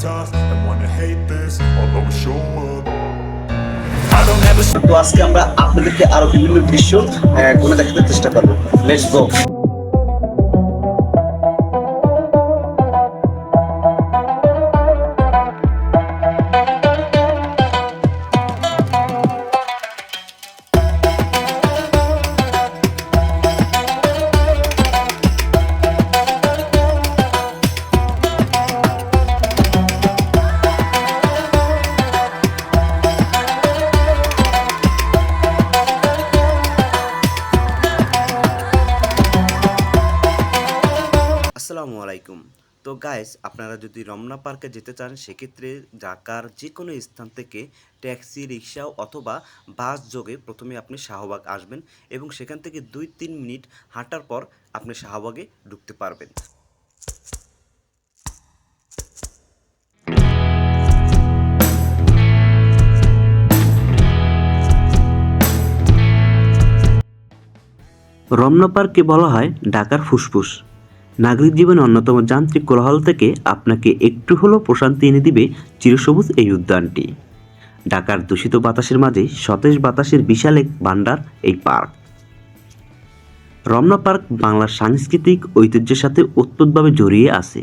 tough and wanna hate this, I'll always show up. তো আজকে আমরা আপনাদেরকে আরও বিভিন্ন দৃশ্য আহ, দেখাতে চেষ্টা করব লেটস গো গাইস আপনারা যদি রমনা পার্কে যেতে চান, সেক্ষেত্রে ঢাকার যে কোনো স্থান থেকে ট্যাক্সি, রিক্সা অথবা বাস যোগে প্রথমে আপনি শাহবাগ আসবেন এবং সেখান থেকে দুই তিন মিনিট হাঁটার পর আপনি শাহবাগে ঢুকতে পারবেন। রমনা পার্ককে বলা হয় ঢাকার ফুসফুস। নাগরিক জীবনে অন্যতম যান্ত্রিক কোলাহল থেকে আপনাকে একটু হলেও প্রশান্তি এনে দিবে চিরসবুজ এই উদ্যানটি। ঢাকার দূষিত বাতাসের মাঝে সতেজ বাতাসের বিশাল এক ভাণ্ডার এই পার্ক। রমনা পার্ক বাংলার সাংস্কৃতিক ঐতিহ্যের সাথে ওতপ্রোতভাবে জড়িয়ে আছে।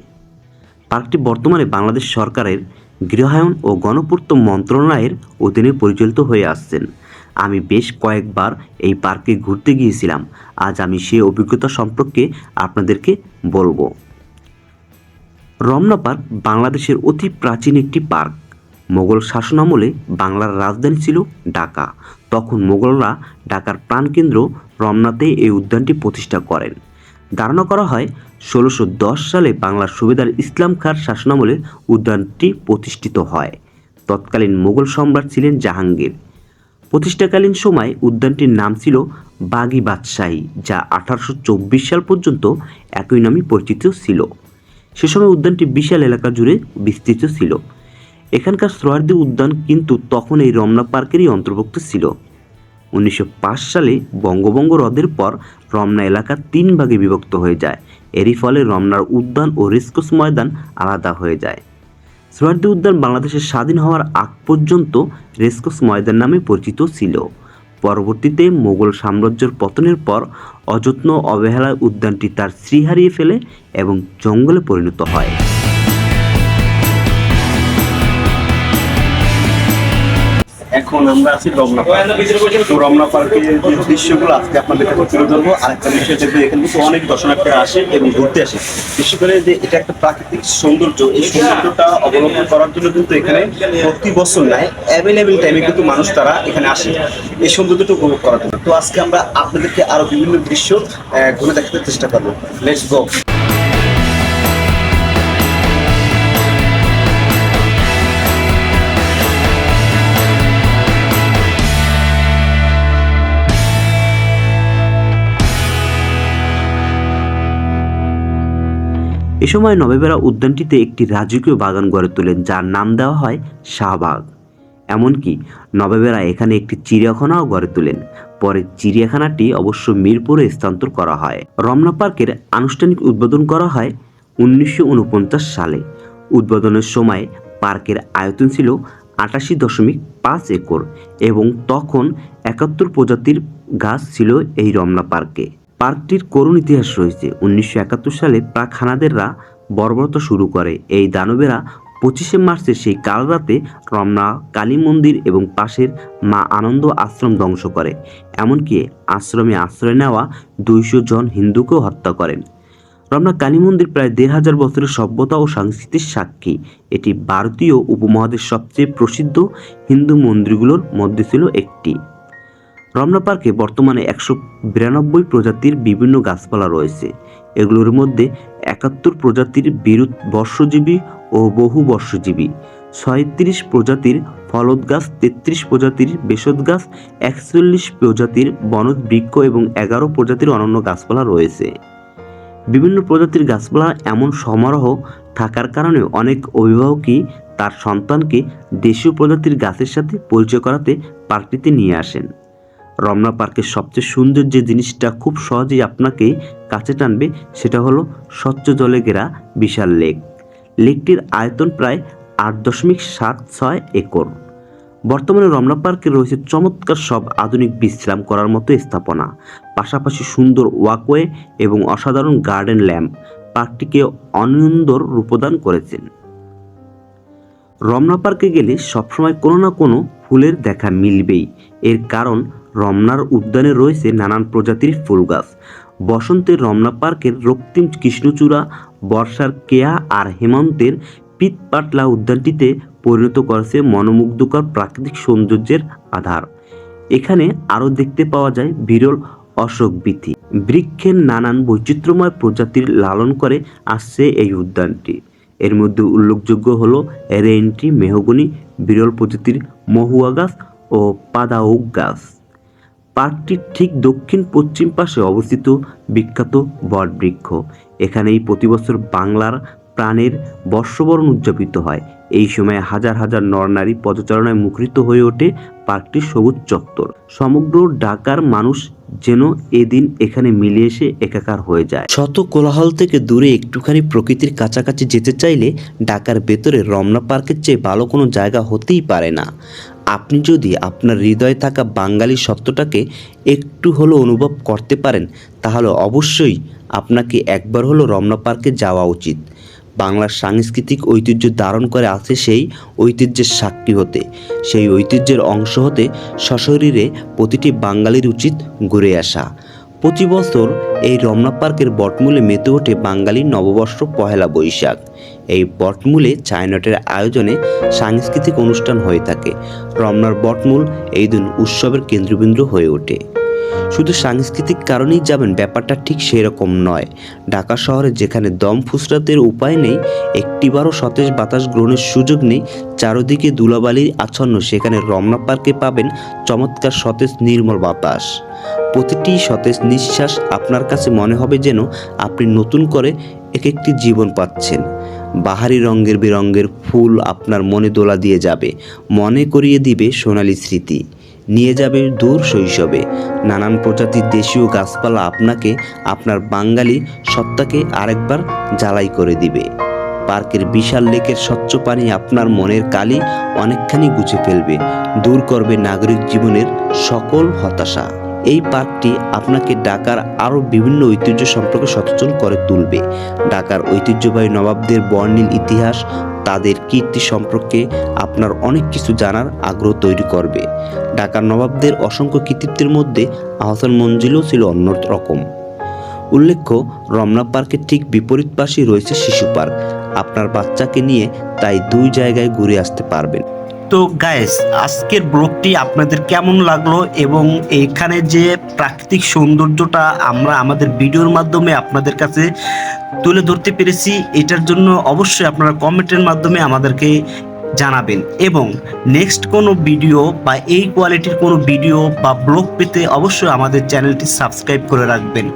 পার্কটি বর্তমানে বাংলাদেশ সরকারের গৃহায়ন ও গণপূর্ত মন্ত্রণালয়ের অধীনে পরিচালিত হয়ে আসছেন। আমি বেশ কয়েকবার এই পার্কে ঘুরতে গিয়েছিলাম। আজ আমি সেই অভিজ্ঞতা সম্পর্কে আপনাদেরকে বলব। রমনা পার্ক বাংলাদেশের অতি প্রাচীন একটি পার্ক। মোগল শাসনামলে বাংলার রাজধানী ছিল ঢাকা। তখন মোগলরা ঢাকার প্রাণকেন্দ্র রমনাতে এই উদ্যানটি প্রতিষ্ঠা করেন। ধারণা করা হয়, ষোলোশো সালে বাংলার সুবেদার ইসলাম খাঁর শাসনামলে উদ্যানটি প্রতিষ্ঠিত হয়। তৎকালীন মোগল সম্রাট ছিলেন জাহাঙ্গীর। প্রতিষ্ঠাকালীন সময় উদ্যানটির নাম ছিল বাগি বাদশাহী, যা আঠারোশো চব্বিশ সাল পর্যন্ত একই নামে পরিচিত ছিল। সে সময় উদ্যানটি বিশাল এলাকা জুড়ে বিস্তৃত ছিল। এখানকার সোহরার্দি উদ্যান কিন্তু তখন এই রমনা পার্কেরই অন্তর্ভুক্ত ছিল। উনিশশো পাঁচ সালে বঙ্গভঙ্গ হ্রদের পর রমনা এলাকা তিন ভাগে বিভক্ত হয়ে যায়। এরই ফলে রমনার উদ্যান ও রেসকোর্স ময়দান আলাদা হয়ে যায়। সোহরার্দি উদ্যান বাংলাদেশের স্বাধীন হওয়ার আগ পর্যন্ত রেসকোস ময়দান নামে পরিচিত ছিল। পরবর্তীতে মোগল সাম্রাজ্যের পতনের পর অযত্ন অবহেলায় উদ্যানটি তার শ্রী হারিয়ে ফেলে এবং জঙ্গলে পরিণত হয়। এখন আমরা আছি রমনা তো রমনা পার্কের যে দৃশ্যগুলো আজকে আপনাদেরকে তুলে ধরবো, আরেকটা বিষয় দেখবে এখানে কিন্তু অনেক দর্শনার্থীরা আসে এবং ঘুরতে আসে। বিশেষ করে যে এটা একটা প্রাকৃতিক সৌন্দর্য, এই সৌন্দর্যটা অবলম্বন করার জন্য কিন্তু এখানে প্রতি বছর নয় অ্যাভেলেবেল টাইমে কিন্তু মানুষ তারা এখানে আসে, এই সৌন্দর্যটা উপভোগ করার জন্য। তো আজকে আমরা আপনাদেরকে আরও বিভিন্ন দৃশ্য ঘুরে দেখাতে চেষ্টা করব। লেটস গো এ সময় নবেবেরা উদ্যানটিতে একটি রাজকীয় বাগান গড়ে তোলেন, যার নাম দেওয়া হয় শাহবাগ। এমনকি নবাবেরা এখানে একটি চিড়িয়াখানাও গড়ে তোলেন। পরে চিড়িয়াখানাটি অবশ্য মিরপুরে স্থানান্তর করা হয়। রমনা পার্কের আনুষ্ঠানিক উদ্বোধন করা হয় উনিশশো ঊনপঞ্চাশ সালে। উদ্বোধনের সময় পার্কের আয়তন ছিল আটাশি দশমিক পাঁচ একর এবং তখন একাত্তর প্রজাতির গাছ ছিল এই রমনা পার্কে। পার্কটির করুণ ইতিহাস রয়েছে। উনিশশো একাত্তর সালে প্রাক হানাদেররা বর্বরতা শুরু করে। এই দানবেরা পঁচিশে মার্চে সেই কাল রাতে রমনা, কালী মন্দির এবং পাশের মা আনন্দ আশ্রম ধ্বংস করে। এমনকি আশ্রমে আশ্রয় নেওয়া দুইশো জন হিন্দুকেও হত্যা করেন। রমনা, কালী মন্দির প্রায় দেড় হাজার বছরের সভ্যতা ও সংস্কৃতির সাক্ষী। এটি ভারতীয় উপমহাদেশ সবচেয়ে প্রসিদ্ধ হিন্দু মন্দিরগুলোর মধ্যে ছিল একটি। রমনা পার্কে বর্তমানে একশো বিরানব্বই প্রজাতির বিভিন্ন গাছপালা রয়েছে। এগুলোর মধ্যে একাত্তর প্রজাতির বিরুৎ বর্ষজীবী ও বহু বর্ষজীবী। ছয়ত্রিশ প্রজাতির ফলদ গাছ, তেত্রিশ প্রজাতির বেসদ গাছ, একচল্লিশ প্রজাতির বনজ বৃক্ষ এবং এগারো প্রজাতির অনন্য গাছপালা রয়েছে। বিভিন্ন প্রজাতির গাছপালা এমন সমারোহ থাকার কারণে অনেক অভিভাবকই তার সন্তানকে দেশীয় প্রজাতির গাছের সাথে পরিচয় করাতে পার্কটিতে নিয়ে আসেন। রমনা পার্কের সবচেয়ে সুন্দর যে জিনিসটা খুব সহজেই আপনাকে কাছে টানবে, সেটা হলো স্বচ্ছ জলে ঘেরা বিশাল লেক। লেকটির আয়তন প্রায় আট দশমিক সাত ছয় একর। বর্তমানে রমনা পার্কে রয়েছে চমৎকার সব আধুনিক বিশ্রাম করার মতো স্থাপনা, পাশাপাশি সুন্দর ওয়াকওয়ে এবং অসাধারণ গার্ডেন ল্যাম্প পার্কটিকে অনিন্দর রূপদান করেছেন। রমনা পার্কে গেলে সবসময় কোনো না কোনো ফুলের দেখা মিলবেই। এর কারণ, রমনার উদ্যানে রয়েছে নানান প্রজাতির ফুল গাছ। বসন্তের রমনা পার্কের রক্তিম কৃষ্ণচূড়া, বর্ষার কেয়া আর হেমন্তের পিতপাটলা উদ্যানটিতে পরিণত করেছে মনোমুগ্ধকর প্রাকৃতিক সৌন্দর্যের আধার। এখানে আরও দেখতে পাওয়া যায় বিরল অশোক বৃক্ষের নানান বৈচিত্র্যময় প্রজাতির লালন করে আসছে এই উদ্যানটি। এর মধ্যে উল্লেখযোগ্য হল রেইনটি মেহগনি, বিরল প্রজাতির মহুয়া গাছ ও পাদাউক গাছ। পার্কটির ঠিক দক্ষিণ পশ্চিম পাশে অবস্থিত বিখ্যাত বটবৃক্ষ। এখানেই প্রতি বছর বাংলার প্রাণের বর্ষবরণ উদযাপিত হয়। এই সময় হাজার হাজার নরনারী পদচারণায় মুখরিত হয়ে ওঠে পার্কটির সবুজ চত্বর। সমগ্র ঢাকার মানুষ যেন এদিন এখানে মিলে এসে একাকার হয়ে যায়। শত কোলাহল থেকে দূরে একটুখানি প্রকৃতির কাছাকাছি যেতে চাইলে ঢাকার ভেতরে রমনা পার্কের চেয়ে ভালো কোনো জায়গা হতেই পারে না। আপনি যদি আপনার হৃদয়ে থাকা বাঙালি সত্যটাকে একটু হলো অনুভব করতে পারেন, তাহলে অবশ্যই আপনাকে একবার হলো রমনা পার্কে যাওয়া উচিত। বাংলার সাংস্কৃতিক ঐতিহ্য ধারণ করে আছে সেই ঐতিহ্যের সাক্ষী হতে। সেই ঐতিহ্যের অংশ হতে সশরীরে প্রতিটি বাঙালির উচিত ঘুরে আসা। প্রতি বছর এই রমনা পার্কের বটমূলে মেতে ওঠে বাঙালির নববর্ষ পহেলা বৈশাখ। এই বটমূলে ছায়ানটের আয়োজনে সাংস্কৃতিক অনুষ্ঠান হয়ে থাকে। রমনার বটমূল এই দিন উৎসবের কেন্দ্রবিন্দু হয়ে ওঠে। শুধু সাংস্কৃতিক কারণেই যাবেন, ব্যাপারটা ঠিক সেরকম নয়। ঢাকা শহরে যেখানে দম ফুসরাতের উপায় নেই, একটিবারও সতেজ বাতাস গ্রহণের সুযোগ নেই, চারদিকে ধুলাবালির আচ্ছন্ন, সেখানে রমনা পার্কে পাবেন চমৎকার সতেজ নির্মল বাতাস। প্রতিটি সতেজ নিঃশ্বাস আপনার কাছে মনে হবে যেন আপনি নতুন করে এক একটি জীবন পাচ্ছেন। বাহারি রঙের বেরঙের ফুল আপনার মনে দোলা দিয়ে যাবে। মনে করিয়ে দিবে সোনালি স্মৃতি। নিয়ে যাবে দূর শৈশবে। নানান প্রজাতির দেশীয় গাছপালা আপনাকে, আপনার বাঙালি সত্তাকে আরেকবার জ্বালাই করে দিবে। পার্কের বিশাল লেকের স্বচ্ছ পানি আপনার মনের কালি অনেকখানি গুছে ফেলবে। দূর করবে নাগরিক জীবনের সকল হতাশা। এই পার্কটি আপনাকে ঢাকার আরও বিভিন্ন ঐতিহ্য সম্পর্কে সচেতন করে তুলবে। ঢাকার ঐতিহ্যবাহী নবাবদের বর্ণিল ইতিহাস, তাদের কীর্তি সম্পর্কে আপনার অনেক কিছু জানার আগ্রহ তৈরি করবে। ঢাকার নবাবদের অসংখ্য কৃতিত্বের মধ্যে আহসান মঞ্জিলও ছিল অন্য রকম উল্লেখ্য, রমনা পার্কের ঠিক বিপরীত পাশেই রয়েছে শিশু পার্ক। আপনার বাচ্চাকে নিয়ে তাই দুই জায়গায় ঘুরে আসতে পারবেন। তো গায়েস আজকের ব্লগটি আপনাদের কেমন লাগল এবং এখানে যে প্রাকৃতিক সৌন্দর্যটা আমরা আমাদের ভিডিওর মাধ্যমে আপনাদের কাছে তুলে ধরতে পেরেছি, এটার জন্য অবশ্যই আপনারা কমেন্টের মাধ্যমে আমাদেরকে জানাবেন। এবং নেক্সট কোনো ভিডিও বা এই কোয়ালিটির কোনো ভিডিও বা ব্লগ পেতে অবশ্যই আমাদের চ্যানেলটি সাবস্ক্রাইব করে রাখবেন।